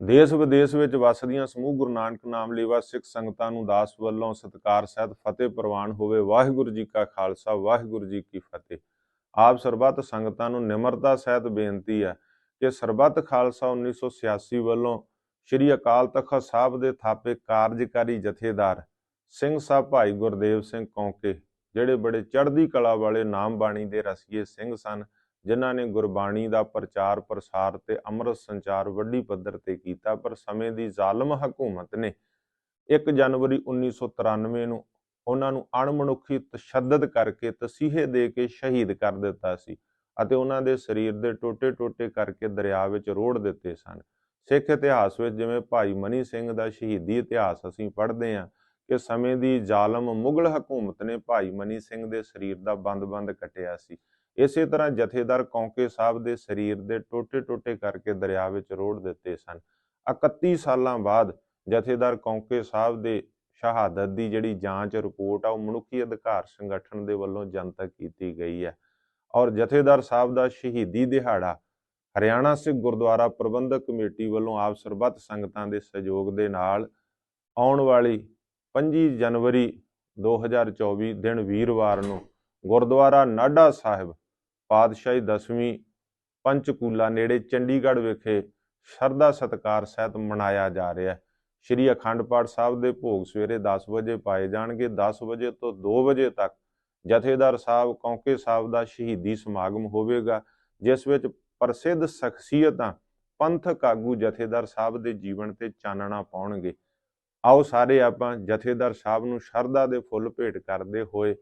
ਦੇਸ਼ ਵਿਦੇਸ਼ ਵਿੱਚ ਵਸਦੀਆਂ ਸਮੂਹ ਗੁਰੂ ਨਾਨਕ ਨਾਮ ਲੇਵਾ ਸਿੱਖ ਸੰਗਤਾਂ ਨੂੰ ਦਾਸ ਵੱਲੋਂ ਸਤਿਕਾਰ ਸਹਿਤ ਫਤਿਹ ਪ੍ਰਵਾਨ ਹੋਵੇ। ਵਾਹਿਗੁਰੂ ਜੀ ਕਾ ਖਾਲਸਾ, ਵਾਹਿਗੁਰੂ ਜੀ ਕੀ ਫਤਿਹ। ਆਪ ਸਰਬੱਤ ਸੰਗਤਾਂ ਨੂੰ ਨਿਮਰਤਾ ਸਹਿਤ ਬੇਨਤੀ ਹੈ ਕਿ ਸਰਬੱਤ ਖਾਲਸਾ 1986 ਵੱਲੋਂ ਸ੍ਰੀ ਅਕਾਲ ਤਖਤ ਸਾਹਿਬ ਦੇ ਥਾਪੇ ਕਾਰਜਕਾਰੀ ਜਥੇਦਾਰ ਸਿੰਘ ਸਾਹਿਬ ਭਾਈ ਗੁਰਦੇਵ ਸਿੰਘ ਕੌਂਕੇ, ਜਿਹੜੇ ਬੜੇ ਚੜ੍ਹਦੀ ਕਲਾ ਵਾਲੇ ਨਾਮ ਬਾਣੀ ਦੇ ਰਸੀਏ ਸਿੰਘ ਸਨ ਜਿਨ੍ਹਾਂ ਨੇ ਗੁਰਬਾਣੀ ਦਾ ਪ੍ਰਚਾਰ ਪ੍ਰਸਾਰ ਤੇ ਅੰਮ੍ਰਿਤ ਸੰਚਾਰ ਵੱਡੀ ਪੱਧਰ ਤੇ ਕੀਤਾ, ਪਰ ਸਮੇਂ ਦੀ ਜ਼ਾਲਮ ਹਕੂਮਤ ਨੇ 1 ਜਨਵਰੀ 1993 ਨੂੰ ਉਹਨਾਂ ਨੂੰ ਅਣਮਨੁੱਖੀ ਤਸ਼ੱਦਦ ਕਰਕੇ ਤਸੀਹੇ ਦੇ ਕੇ ਸ਼ਹੀਦ ਕਰ ਦਿੱਤਾ ਸੀ ਅਤੇ ਉਹਨਾਂ ਦੇ ਸਰੀਰ ਦੇ ਟੋਟੇ-ਟੋਟੇ ਕਰਕੇ ਦਰਿਆ ਵਿੱਚ ਰੋੜ ਦਿੱਤੇ ਸਨ। ਸਿੱਖ ਇਤਿਹਾਸ ਵਿੱਚ ਜਿਵੇਂ ਭਾਈ ਮਨੀ ਸਿੰਘ ਦਾ ਸ਼ਹੀਦੀ ਇਤਿਹਾਸ ਅਸੀਂ ਪੜ੍ਹਦੇ ਹਾਂ ਕਿ ਸਮੇਂ ਦੀ ਜ਼ਾਲਮ ਮੁਗਲ ਹਕੂਮਤ ਨੇ ਭਾਈ ਮਨੀ ਸਿੰਘ ਦੇ ਸਰੀਰ ਦਾ ਬੰਦ-ਬੰਦ ਕੱਟਿਆ ਸੀ। ਇਸੇ ਤਰ੍ਹਾਂ ਜਥੇਦਾਰ ਕੌਂਕੇ ਸਾਹਿਬ ਦੇ ਸਰੀਰ ਦੇ ਟੋਟੇ-ਟੋਟੇ ਕਰਕੇ ਦਰਿਆ ਵਿੱਚ ਰੋੜ ਦਿੱਤੇ ਸਨ। 31 ਸਾਲਾਂ ਬਾਅਦ ਜਥੇਦਾਰ ਕੌਂਕੇ ਸਾਹਿਬ ਦੇ ਸ਼ਹਾਦਤ ਦੀ ਜਿਹੜੀ ਜਾਂਚ ਰਿਪੋਰਟ ਆ, ਉਹ ਮਨੁੱਖੀ ਅਧਿਕਾਰ ਸੰਗਠਨ ਦੇ ਵੱਲੋਂ ਜਨਤਕ ਕੀਤੀ ਗਈ ਹੈ। ਔਰ ਜਥੇਦਾਰ ਸਾਹਿਬ ਦਾ ਸ਼ਹੀਦੀ ਦਿਹਾੜਾ ਹਰਿਆਣਾ ਸਿੱਖ ਗੁਰਦੁਆਰਾ ਪ੍ਰਬੰਧਕ ਕਮੇਟੀ ਵੱਲੋਂ ਆਪ ਸਰਬੱਤ ਸੰਗਤਾਂ ਦੇ ਸਹਿਯੋਗ ਦੇ ਨਾਲ ਆਉਣ ਵਾਲੀ 25 ਜਨਵਰੀ 2024 ਦਿਨ ਵੀਰਵਾਰ ਨੂੰ ਗੁਰਦੁਆਰਾ ਨਾਢਾ ਸਾਹਿਬ ਪਾਤਸ਼ਾਹੀ ਦਸਵੀਂ ਪੰਚਕੂਲਾ ਨੇੜੇ ਚੰਡੀਗੜ੍ਹ ਵਿਖੇ ਸ਼ਰਧਾ ਸਤਕਾਰ ਸਹਿਤ ਮਨਾਇਆ ਜਾ ਰਿਹਾ ਹੈ। ਸ਼੍ਰੀ ਅਖੰਡ ਪਾਠ ਸਾਹਿਬ ਦੇ ਭੋਗ ਸਵੇਰੇ 10 ਵਜੇ ਪਾਏ ਜਾਣਗੇ। 10 ਵਜੇ ਤੋਂ 2 ਵਜੇ ਤੱਕ ਜਥੇਦਾਰ ਸਾਹਿਬ, ਕੌਂਕੇ ਸਾਹਿਬ ਦਾ ਸ਼ਹੀਦੀ ਸਮਾਗਮ ਹੋਵੇਗਾ, ਜਿਸ ਵਿੱਚ ਪ੍ਰਸਿੱਧ ਸ਼ਖਸੀਅਤਾਂ ਪੰਥਕ ਆਗੂ ਜਥੇਦਾਰ ਸਾਹਿਬ ਦੇ ਜੀਵਨ ਤੇ ਚਾਨਣਾ ਪਾਉਣਗੇ। ਆਓ ਸਾਰੇ ਆਪਾਂ ਜਥੇਦਾਰ ਸਾਹਿਬ ਨੂੰ ਸ਼ਰਧਾ ਦੇ ਫੁੱਲ ਭੇਟ ਕਰਦੇ ਹੋਏ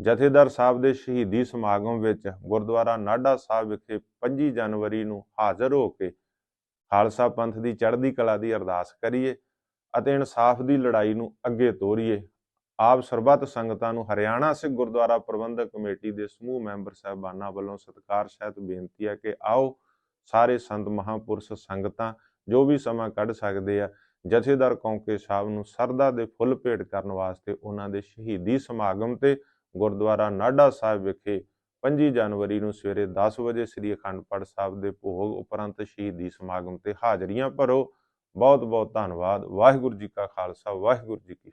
ਜਥੇਦਾਰ ਸਾਹਿਬ ਦੇ ਸ਼ਹੀਦੀ ਸਮਾਗਮ ਵਿੱਚ ਗੁਰਦੁਆਰਾ ਨਾਢਾ ਸਾਹਿਬ ਵਿਖੇ 25 ਜਨਵਰੀ ਨੂੰ ਹਾਜ਼ਰ ਹੋ ਕੇ ਖਾਲਸਾ ਪੰਥ ਦੀ ਚੜ੍ਹਦੀ ਕਲਾ ਦੀ ਅਰਦਾਸ ਕਰੀਏ ਅਤੇ ਇਨਸਾਫ ਦੀ ਲੜਾਈ ਨੂੰ ਅੱਗੇ ਤੋਰੀਏ। ਆਪ ਸਰਬੱਤ ਸੰਗਤਾਂ ਨੂੰ ਹਰਿਆਣਾ ਸਿੱਖ ਗੁਰਦੁਆਰਾ ਪ੍ਰਬੰਧਕ ਕਮੇਟੀ ਦੇ ਸਮੂਹ ਮੈਂਬਰ ਸਾਹਿਬਾਨਾਂ ਵੱਲੋਂ ਸਤਿਕਾਰ ਸਹਿਤ ਬੇਨਤੀ ਹੈ ਕਿ ਆਓ ਸਾਰੇ ਸੰਤ ਮਹਾਪੁਰਸ਼ ਸੰਗਤਾਂ ਜੋ ਵੀ ਸਮਾਂ ਕੱਢ ਸਕਦੇ ਆ, ਜਥੇਦਾਰ ਕੌਂਕੇ ਸਾਹਿਬ ਨੂੰ ਸਰਦਾ ਦੇ ਫੁੱਲ ਭੇਟ ਕਰਨ ਵਾਸਤੇ ਉਹਨਾਂ ਦੇ ਸ਼ਹੀਦੀ ਸਮਾਗਮ ਤੇ ਗੁਰਦੁਆਰਾ ਨਾਢਾ ਸਾਹਿਬ ਵਿਖੇ 25 ਜਨਵਰੀ ਨੂੰ ਸਵੇਰੇ 10 ਵਜੇ ਸ੍ਰੀ ਅਖੰਡ ਪਾਠ ਸਾਹਿਬ ਦੇ ਭੋਗ ਉਪਰੰਤ ਸ਼ਹੀਦੀ ਸਮਾਗਮ ਤੇ ਹਾਜ਼ਰੀਆਂ ਭਰੋ। ਬਹੁਤ ਬਹੁਤ ਧੰਨਵਾਦ। ਵਾਹਿਗੁਰੂ ਜੀ ਕਾ ਖਾਲਸਾ, ਵਾਹਿਗੁਰੂ ਜੀ ਕੀ